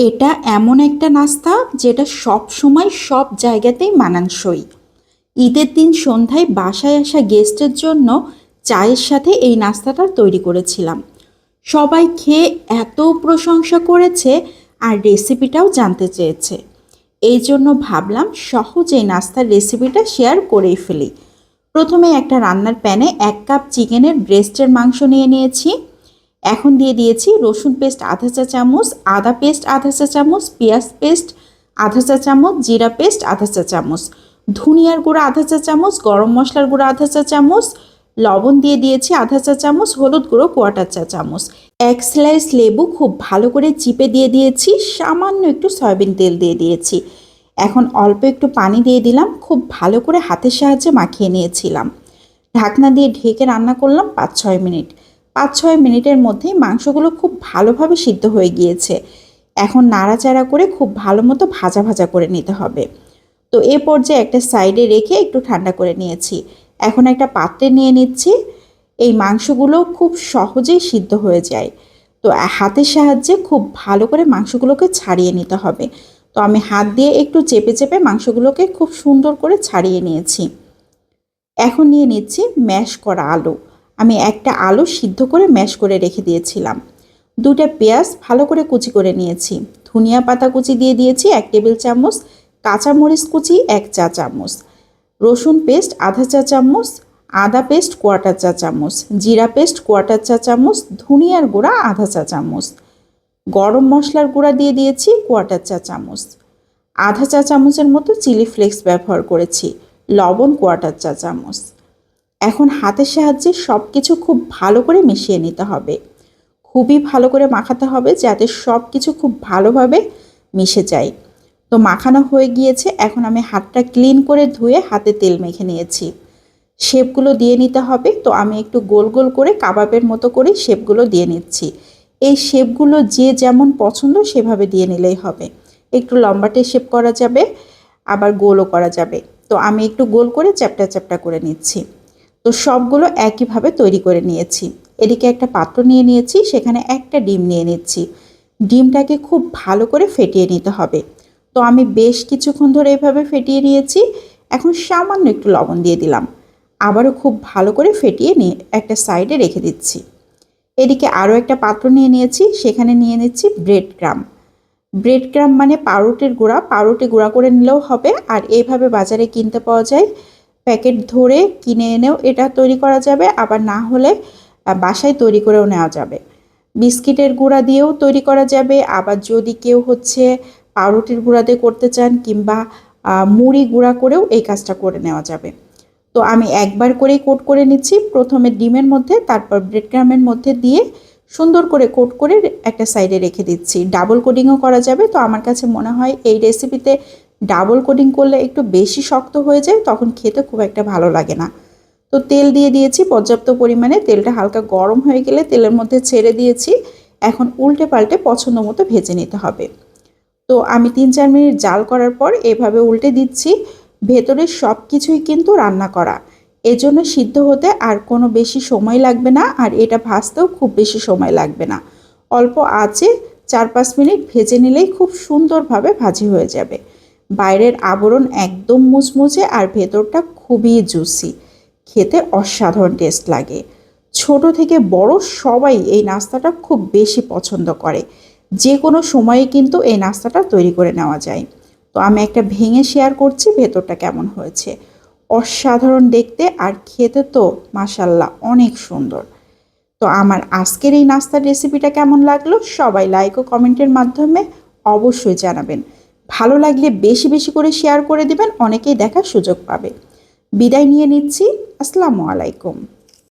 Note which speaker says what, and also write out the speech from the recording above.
Speaker 1: এটা এমন একটা নাস্তা যেটা সব সময় সব জায়গাতেই মানানসই। ঈদের দিন সন্ধ্যায় বাসায় আসা গেস্টের জন্য চায়ের সাথে এই নাস্তাটা তৈরি করেছিলাম। সবাই খেয়ে এত প্রশংসা করেছে আর রেসিপিটাও জানতে চেয়েছে। এই জন্য ভাবলাম সহজ নাস্তার রেসিপিটা শেয়ার করেই ফেলি। প্রথমে একটা রান্নার প্যানে এক কাপ চিকেনের ব্রেস্টের মাংস নিয়ে নিয়েছি। এখন দিয়ে দিয়েছি রসুন পেস্ট আধা চা চামচ, আদা পেস্ট আধা চা চামচ, পেঁয়াজ পেস্ট আধা চা চামচ, জিরা পেস্ট আধা চা চামচ, ধনিয়ার গুঁড়া আধা চা চামচ, গরম মশলার গুঁড়া আধা চা চামচ, লবণ দিয়ে দিয়েছি আধা চা চামচ, হলুদ গুঁড়ো কোয়াটার চা চামচ। এক স্লাইস লেবু খুব ভালো করে চিপে দিয়ে দিয়েছি, সামান্য একটু সয়াবিন তেল দিয়ে দিয়েছি। এখন অল্প একটু পানি দিয়ে দিলাম, খুব ভালো করে হাতের সাহায্যে মাখিয়ে নিয়েছিলাম। ঢাকনা দিয়ে ঢেকে রান্না করলাম পাঁচ ছয় মিনিট। পাঁচ ছয় মিনিটের মধ্যেই মাংসগুলো খুব ভালোভাবে সিদ্ধ হয়ে গিয়েছে। এখন নাড়াচাড়া করে খুব ভালো মতো ভাজা ভাজা করে নিতে হবে। তো এ পর্যায়ে একটা সাইডে রেখে একটু ঠান্ডা করে নিয়েছি। এখন একটা পাত্রে নিয়ে নিচ্ছি। এই মাংসগুলো খুব সহজেই সিদ্ধ হয়ে যায়। তো হাতের সাহায্যে খুব ভালো করে মাংসগুলোকে ছাড়িয়ে নিতে হবে। তো আমি হাত দিয়ে একটু চেপে চেপে মাংসগুলোকে খুব সুন্দর করে ছাড়িয়ে নিয়েছি। এখন নিয়ে নিচ্ছি ম্যাশ করা আলু। আমি একটা আলু সিদ্ধ করে ম্যাশ করে রেখে দিয়েছিলাম। দুটা পেঁয়াজ ভালো করে কুচি করে নিয়েছি। ধনিয়া পাতা কুচি দিয়ে দিয়েছি এক টেবিল চামচ কাঁচামরিচ কুচি এক চা চামচ, রসুন পেস্ট আধা চা চামচ, আদা পেস্ট কোয়াটার চা চামচ, জিরা পেস্ট কোয়াটার চা চামচ, ধনিয়ার গুঁড়া আধা চা চামচ, গরম মশলার গুঁড়া দিয়ে দিয়েছি কোয়াটার চা চামচ। আধা চা চামচের মতো চিলি ফ্লেক্স ব্যবহার করেছি, লবণ কোয়াটার চা চামচ। এখন হাতের সাহায্যে সব কিছু খুব ভালো করে মিশিয়ে নিতে হবে। খুবই ভালো করে মাখাতে হবে যাতে সব কিছু খুব ভালোভাবে মিশে যায়। তো মাখানো হয়ে গিয়েছে, এখন আমি হাতটা ক্লিন করে ধুয়ে হাতে তেল মেখে নিয়েছি। শেপগুলো দিয়ে নিতে হবে, তো আমি একটু গোল গোল করে কাবাবের মতো করে শেপগুলো দিয়ে নিচ্ছি। এই শেপগুলো যে যেমন পছন্দ সেভাবে দিয়ে নিলেই হবে। একটু লম্বাটে শেপ করা যাবে, আবার গোলও করা যাবে। তো আমি একটু গোল করে চ্যাপটা চ্যাপটা করে নিচ্ছি। তো সবগুলো একইভাবে তৈরি করে নিয়েছি। এদিকে একটা পাত্র নিয়ে নিয়েছি, সেখানে একটা ডিম নিয়ে নিচ্ছি। ডিমটাকে খুব ভালো করে ফেটিয়ে নিতে হবে। তো আমি বেশ কিছুক্ষণ ধরে এভাবে ফেটিয়ে নিয়েছি। এখন সামান্য একটু লবণ দিয়ে দিলাম। আবারও খুব ভালো করে ফেটিয়ে নিয়ে একটা সাইডে রেখে দিচ্ছি। এদিকে আরও একটা পাত্র নিয়ে নিয়েছি, সেখানে নিয়ে নিচ্ছি ব্রেড ক্রাম। ব্রেড ক্রাম মানে পাউরুটির গুঁড়া। পাউরুটি গুঁড়া করে নিলেও হবে। আর এইভাবে বাজারে কিনতে পাওয়া যায়। প্যাকেট ধরে কিনে এনেও এটা তৈরি করা যাবে, আবার না হলে বাসায় তৈরি করেও নেওয়া যাবে। বিস্কিটের গুঁড়া দিয়েও তৈরি করা যাবে, আবার যদি কেউ হচ্ছে পাউরুটির গুঁড়া দিয়ে করতে চান কিংবা মুড়ি গুঁড়া করেও এই কাজটা করে নেওয়া যাবে। তো আমি একবার করেই কোট করে নিচ্ছি, প্রথমে ডিমের মধ্যে, তারপর ব্রেড ক্রামের মধ্যে দিয়ে সুন্দর করে কোট করে একটা সাইডে রেখে দিচ্ছি। ডাবল কোডিংও করা যাবে, তো আমার কাছে মনে হয় এই রেসিপিতে ডাবল কোডিং করলে একটু বেশি শক্ত হয়ে যায়, তখন খেতে খুব একটা ভালো লাগে না। তো তেল দিয়ে দিয়েছি, পর্যাপ্ত পরিমাণে। তেলটা হালকা গরম হয়ে গেলে তেলের মধ্যে ছেড়ে দিয়েছি। এখন উল্টে পাল্টে পছন্দ মতো ভেজে নিতে হবে। তো আমি তিন চার মিনিট জাল করার পর এভাবে উল্টে দিচ্ছি। ভেতরের সব কিছুই কিন্তু রান্না করা। এজন্য সিদ্ধ হতে আর কোনো বেশি সময় লাগবে না, আর এটা ভাজতেও খুব বেশি সময় লাগবে না। অল্প আঁচে চার পাঁচ মিনিট ভেজে নিলেই খুব সুন্দরভাবে ভাজি হয়ে যাবে। বাইরের আবরণ একদম মুচমুচে আর ভেতরটা খুবই জুসি। খেতে অসাধারণ টেস্ট লাগে। ছোট থেকে বড় সবাই এই নাস্তাটা খুব বেশি পছন্দ করে। যে কোনো সময়ে কিন্তু এই নাস্তাটা তৈরি করে নেওয়া যায়। তো আমি একটা ভেঙে শেয়ার করছি, ভেতরটা কেমন হয়েছে। অসাধারণ দেখতে আর খেতে তো মাসাল্লাহ অনেক সুন্দর। তো আমার আজকের এই নাস্তার রেসিপিটা কেমন লাগল সবাই লাইক ও কমেন্টের মাধ্যমে অবশ্যই জানাবেন। ভালো লাগলে বেশি বেশি করে শেয়ার করে দেবেন, অনেকেই দেখার সুযোগ পাবে। বিদায় নিয়ে নিচ্ছি, আসসালামু আলাইকুম।